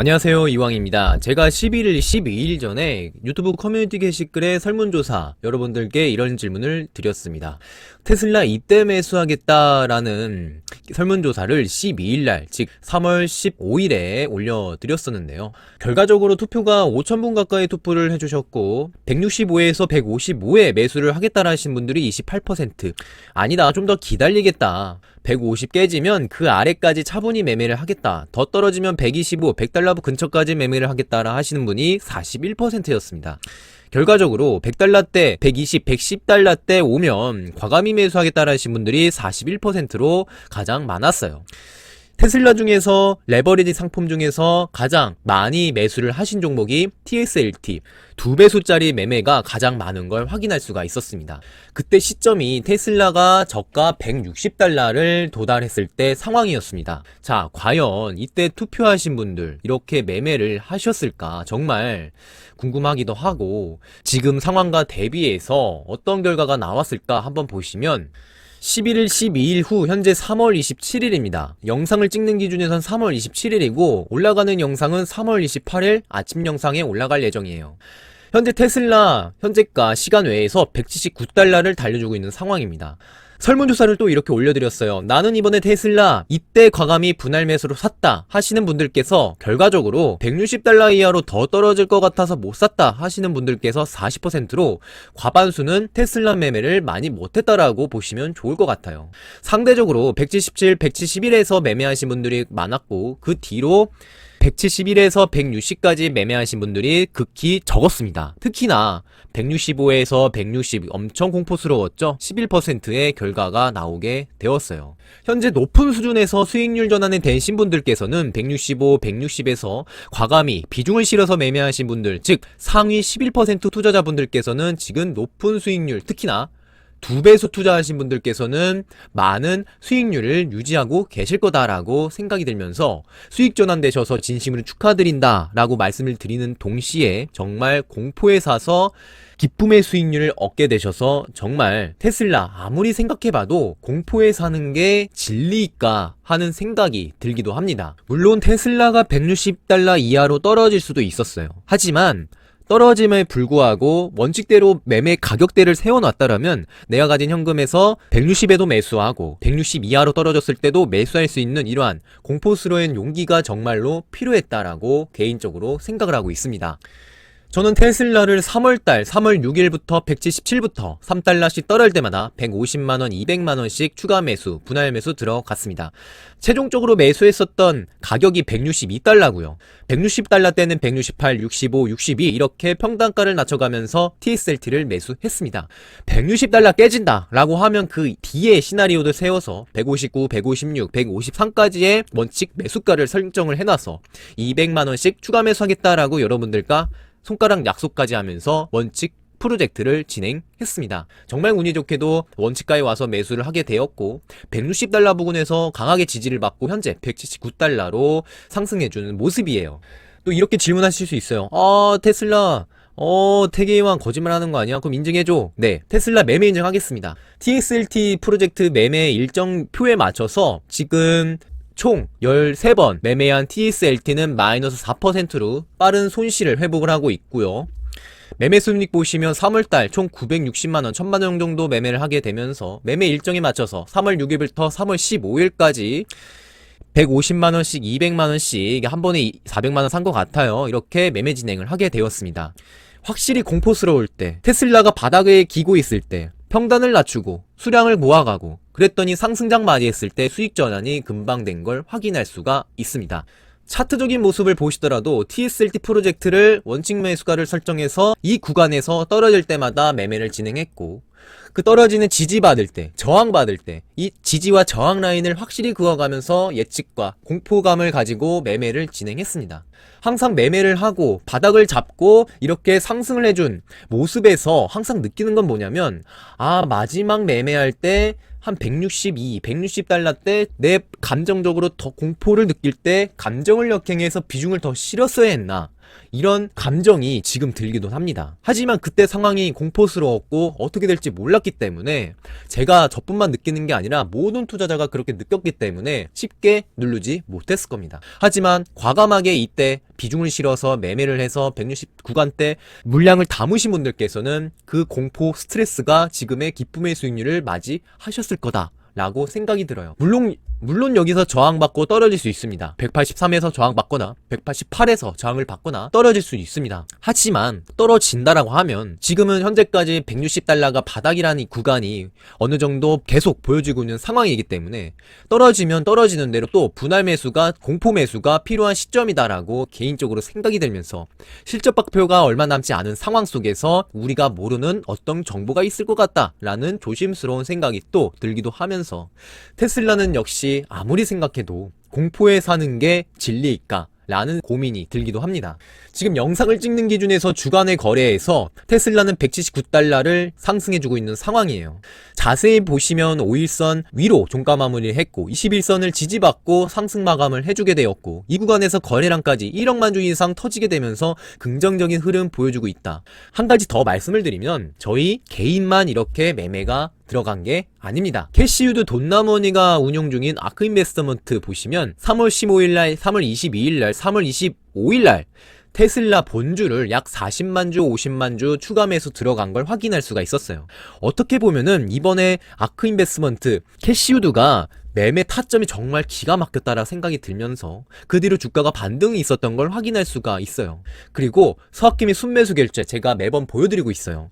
안녕하세요 이왕입니다. 제가 11일, 12일 전에 유튜브 커뮤니티 게시글에 설문조사 여러분들께 이런 질문을 드렸습니다. 테슬라 이때 매수하겠다라는 설문조사를 12일날, 즉 3월 15일에 올려드렸었는데요. 결과적으로 투표가 5,000분 가까이 투표를 해주셨고 165에서 155에 매수를 하겠다라 하신 분들이 28% 아니다 좀 더 기다리겠다 150 깨지면 그 아래까지 차분히 매매를 하겠다. 더 떨어지면 125, 100달러 근처까지 매매를 하겠다라 하시는 분이 41%였습니다. 결과적으로 100달러 대, 120, 110달러 대 오면 과감히 매수하겠다라 하신 분들이 41%로 가장 많았어요. 테슬라 중에서 레버리지 상품 중에서 가장 많이 매수를 하신 종목이 TSLT 두 배수짜리 매매가 가장 많은 걸 확인할 수가 있었습니다. 그때 시점이 테슬라가 저가 160달러를 도달했을 때 상황이었습니다. 자, 과연 이때 투표하신 분들 이렇게 매매를 하셨을까 정말 궁금하기도 하고 지금 상황과 대비해서 어떤 결과가 나왔을까 한번 보시면 11일, 12일 후 현재 3월 27일입니다. 영상을 찍는 기준에선 3월 27일이고 올라가는 영상은 3월 28일 아침 영상에 올라갈 예정이에요. 현재 테슬라 현재가 시간 외에서 179달러를 달려주고 있는 상황입니다. 설문조사를 또 이렇게 올려드렸어요. 나는 이번에 테슬라 이때 과감히 분할 매수로 샀다 하시는 분들께서 결과적으로 160달러 이하로 더 떨어질 것 같아서 못 샀다 하시는 분들께서 40%로 과반수는 테슬라 매매를 많이 못했다라고 보시면 좋을 것 같아요. 상대적으로 177, 171에서 매매하신 분들이 많았고 그 뒤로 171에서 160까지 매매하신 분들이 극히 적었습니다. 특히나 165에서 160 엄청 공포스러웠죠? 11%의 결과가 나오게 되었어요. 현재 높은 수준에서 수익률 전환이 되신 분들께서는 165, 160에서 과감히 비중을 실어서 매매하신 분들, 즉 상위 11% 투자자분들께서는 지금 높은 수익률, 특히나 두 배수 투자하신 분들께서는 많은 수익률을 유지하고 계실 거다라고 생각이 들면서 수익 전환되셔서 진심으로 축하드린다라고 말씀을 드리는 동시에 정말 공포에 사서 기쁨의 수익률을 얻게 되셔서 정말 테슬라 아무리 생각해봐도 공포에 사는 게 진리일까 하는 생각이 들기도 합니다. 물론 테슬라가 160달러 이하로 떨어질 수도 있었어요. 하지만 떨어짐에 불구하고 원칙대로 매매 가격대를 세워놨다라면 내가 가진 현금에서 160에도 매수하고 160 이하로 떨어졌을 때도 매수할 수 있는 이러한 공포스러운 용기가 정말로 필요했다라고 개인적으로 생각을 하고 있습니다. 저는 테슬라를 3월달 3월 6일부터 177부터 3달러씩 떨어질 때마다 150만원, 200만원씩 추가 매수, 분할 매수 들어갔습니다. 최종적으로 매수했었던 가격이 162달러고요. 160달러 때는 168, 65, 62 이렇게 평단가를 낮춰가면서 TSLT를 매수했습니다. 160달러 깨진다 라고 하면 그 뒤에 시나리오를 세워서 159, 156, 153까지의 원칙 매수가를 설정을 해놔서 200만원씩 추가 매수하겠다라고 여러분들과 손가락 약속까지 하면서 원칙 프로젝트를 진행했습니다. 정말 운이 좋게도 원칙가에 와서 매수를 하게 되었고 160달러 부근에서 강하게 지지를 받고 현재 179달러로 상승해주는 모습이에요. 또 이렇게 질문하실 수 있어요. 아 테슬라 어, 태계왕 거짓말 하는 거 아니야? 그럼 인증해줘. 네. 테슬라 매매 인증하겠습니다. TXLT 프로젝트 매매 일정표에 맞춰서 지금 총 13번 매매한 TSLT는 마이너스 4%로 빠른 손실을 회복을 하고 있고요. 매매 순익 보시면 3월달 총 960만원, 1000만원 정도 매매를 하게 되면서 매매 일정에 맞춰서 3월 6일부터 3월 15일까지 150만원씩, 200만원씩 한 번에 400만원 산 것 같아요. 이렇게 매매 진행을 하게 되었습니다. 확실히 공포스러울 때, 테슬라가 바닥에 기고 있을 때, 평단을 낮추고 수량을 모아가고 그랬더니 상승장 맞이했을 때 수익 전환이 금방 된 걸 확인할 수가 있습니다. 차트적인 모습을 보시더라도 TSLT 프로젝트를 원칙 매수가를 설정해서 이 구간에서 떨어질 때마다 매매를 진행했고 그 떨어지는 지지받을 때, 저항받을 때, 이 지지와 저항 라인을 확실히 그어가면서 예측과 공포감을 가지고 매매를 진행했습니다. 항상 매매를 하고 바닥을 잡고 이렇게 상승을 해준 모습에서 항상 느끼는 건 뭐냐면, 아, 마지막 매매할 때 한 162, 160달러 때 내 감정적으로 더 공포를 느낄 때 감정을 역행해서 비중을 더 실었어야 했나. 이런 감정이 지금 들기도 합니다. 하지만 그때 상황이 공포스러웠고 어떻게 될지 몰랐기 때문에 제가 저뿐만 느끼는 게 아니라 모든 투자자가 그렇게 느꼈기 때문에 쉽게 누르지 못했을 겁니다. 하지만 과감하게 이때 비중을 실어서 매매를 해서 160 구간대 물량을 담으신 분들께서는 그 공포 스트레스가 지금의 기쁨의 수익률을 맞이하셨을 거다. 라고 생각이 들어요. 물론 물론 여기서 저항받고 떨어질 수 있습니다. 183에서 저항받거나 188에서 저항을 받거나 떨어질 수 있습니다. 하지만 떨어진다라고 하면 지금은 현재까지 160달러가 바닥이라는 이 구간이 어느 정도 계속 보여지고 있는 상황이기 때문에 떨어지면 떨어지는 대로 또 분할 매수가 공포 매수가 필요한 시점이다라고 개인적으로 생각이 들면서 실적 발표가 얼마 남지 않은 상황 속에서 우리가 모르는 어떤 정보가 있을 것 같다라는 조심스러운 생각이 또 들기도 하면서 테슬라는 역시 아무리 생각해도 공포에 사는 게 진리일까? 라는 고민이 들기도 합니다. 지금 영상을 찍는 기준에서 주간의 거래에서 테슬라는 179달러를 상승해주고 있는 상황이에요. 자세히 보시면 5일선 위로 종가 마무리를 했고 21선을 지지받고 상승 마감을 해주게 되었고 이 구간에서 거래량까지 1억만 주 이상 터지게 되면서 긍정적인 흐름 보여주고 있다. 한 가지 더 말씀을 드리면 저희 개인만 이렇게 매매가 들어간 게 아닙니다. 캐시유드 돈나머니가 운용 중인 아크 인베스트먼트 보시면 3월 15일날, 3월 22일날, 3월 25일날 테슬라 본주를 약 40만 주, 50만 주 추가 매수 들어간 걸 확인할 수가 있었어요. 어떻게 보면은 이번에 아크 인베스먼트 캐시유드가 매매 타점이 정말 기가 막혔다라 생각이 들면서 그 뒤로 주가가 반등이 있었던 걸 확인할 수가 있어요. 그리고 서학김이 순매수 결제 제가 매번 보여드리고 있어요.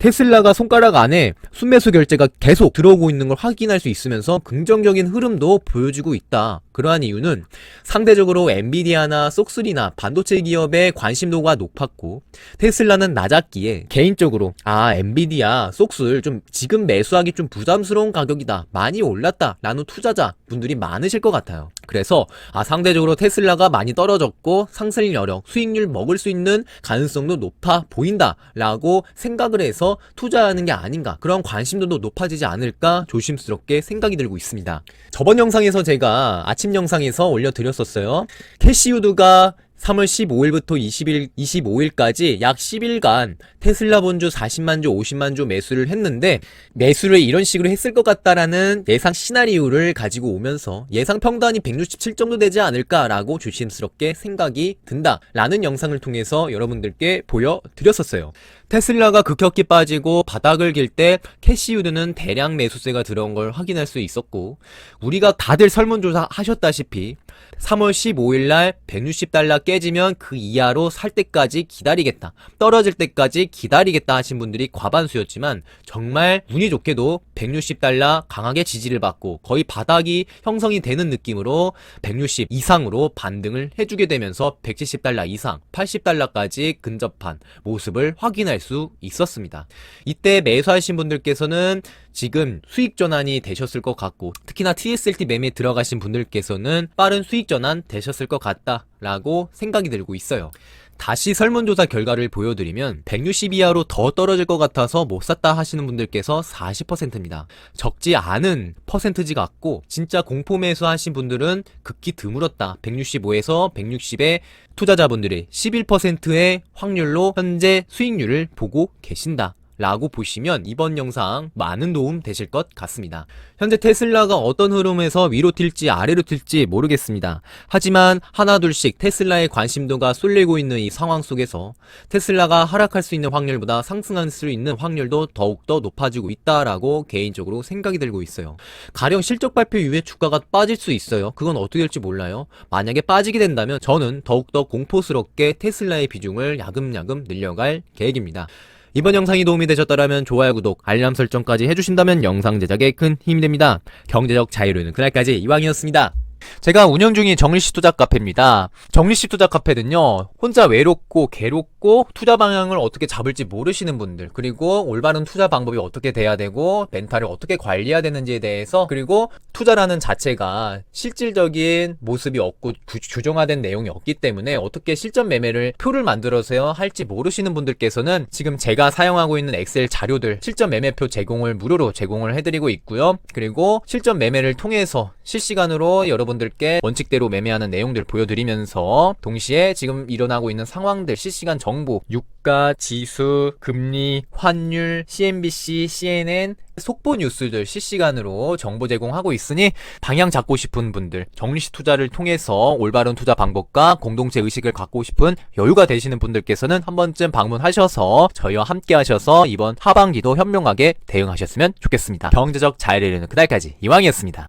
테슬라가 손가락 안에 순매수 결제가 계속 들어오고 있는 걸 확인할 수 있으면서 긍정적인 흐름도 보여주고 있다. 그러한 이유는 상대적으로 엔비디아나 쏙3나 반도체 기업의 관심도가 높았고 테슬라는 낮았기에 개인적으로 아 엔비디아 쏙을 좀 지금 매수하기 좀 부담스러운 가격이다. 많이 올랐다. 라는 투자자 분들이 많으실 것 같아요. 그래서 아 상대적으로 테슬라가 많이 떨어졌고 상승 여력, 수익률 먹을 수 있는 가능성도 높아 보인다라고 생각을 해서 투자하는 게 아닌가 그런 관심도도 높아지지 않을까 조심스럽게 생각이 들고 있습니다. 저번 영상에서 제가 아침 영상에서 올려드렸었어요. 캐시우드가 3월 15일부터 20일, 25일까지 약 10일간 테슬라 본주 40만 주, 50만 주 매수를 했는데 매수를 이런 식으로 했을 것 같다라는 예상 시나리오를 가지고 오면서 예상 평단이 167 정도 되지 않을까라고 조심스럽게 생각이 든다라는 영상을 통해서 여러분들께 보여드렸었어요. 테슬라가 급격히 빠지고 바닥을 길 때 캐시유드는 대량 매수세가 들어온 걸 확인할 수 있었고 우리가 다들 설문조사 하셨다시피 3월 15일 날 160달러 깨지면 그 이하로 살 때까지 기다리겠다. 떨어질 때까지 기다리겠다 하신 분들이 과반수였지만 정말 운이 좋게도 160달러 강하게 지지를 받고 거의 바닥이 형성이 되는 느낌으로 160 이상으로 반등을 해주게 되면서 170달러 이상, 80달러까지 근접한 모습을 확인할 수 있었습니다. 이때 매수하신 분들께서는 지금 수익 전환이 되셨을 것 같고 특히나 TSLT 매매 들어가신 분들께서는 빠른 수익 전환 되셨을 것 같다라고 생각이 들고 있어요. 다시 설문조사 결과를 보여드리면 160 이하로 더 떨어질 것 같아서 못 샀다 하시는 분들께서 40%입니다. 적지 않은 퍼센트지 같고 진짜 공포 매수하신 분들은 극히 드물었다. 165에서 160의 투자자분들이 11%의 확률로 현재 수익률을 보고 계신다. 라고 보시면 이번 영상 많은 도움 되실 것 같습니다. 현재 테슬라가 어떤 흐름에서 위로 튈지 아래로 튈지 모르겠습니다. 하지만 하나둘씩 테슬라의 관심도가 쏠리고 있는 이 상황 속에서 테슬라가 하락할 수 있는 확률보다 상승할 수 있는 확률도 더욱더 높아지고 있다라고 개인적으로 생각이 들고 있어요. 가령 실적 발표 이후에 주가가 빠질 수 있어요. 그건 어떻게 될지 몰라요. 만약에 빠지게 된다면 저는 더욱더 공포스럽게 테슬라의 비중을 야금야금 늘려갈 계획입니다. 이번 영상이 도움이 되셨다면 좋아요, 구독, 알람 설정까지 해주신다면 영상 제작에 큰 힘이 됩니다. 경제적 자유로는 그날까지 이왕이었습니다. 제가 운영 중인 정리씨 투자 카페입니다. 정리씨 투자 카페는요, 혼자 외롭고 괴롭고 투자 방향을 어떻게 잡을지 모르시는 분들, 그리고 올바른 투자 방법이 어떻게 돼야 되고, 멘탈을 어떻게 관리해야 되는지에 대해서, 그리고 투자라는 자체가 실질적인 모습이 없고 구- 규정화된 내용이 없기 때문에 어떻게 실전 매매를 표를 만들어서 할지 모르시는 분들께서는 지금 제가 사용하고 있는 엑셀 자료들 실전 매매표 제공을 무료로 제공을 해드리고 있고요. 그리고 실전 매매를 통해서 실시간으로 여러분들 여러분들께 원칙대로 매매하는 내용들 보여드리면서 동시에 지금 일어나고 있는 상황들 실시간 정보, 유가, 지수, 금리, 환율, CNBC, CNN 속보 뉴스들 실시간으로 정보 제공하고 있으니 방향 잡고 싶은 분들, 정리식 투자를 통해서 올바른 투자 방법과 공동체 의식을 갖고 싶은 여유가 되시는 분들께서는 한 번쯤 방문하셔서 저희와 함께 하셔서 이번 하반기도 현명하게 대응하셨으면 좋겠습니다. 경제적 자유를 이루는 그날까지 이왕이었습니다.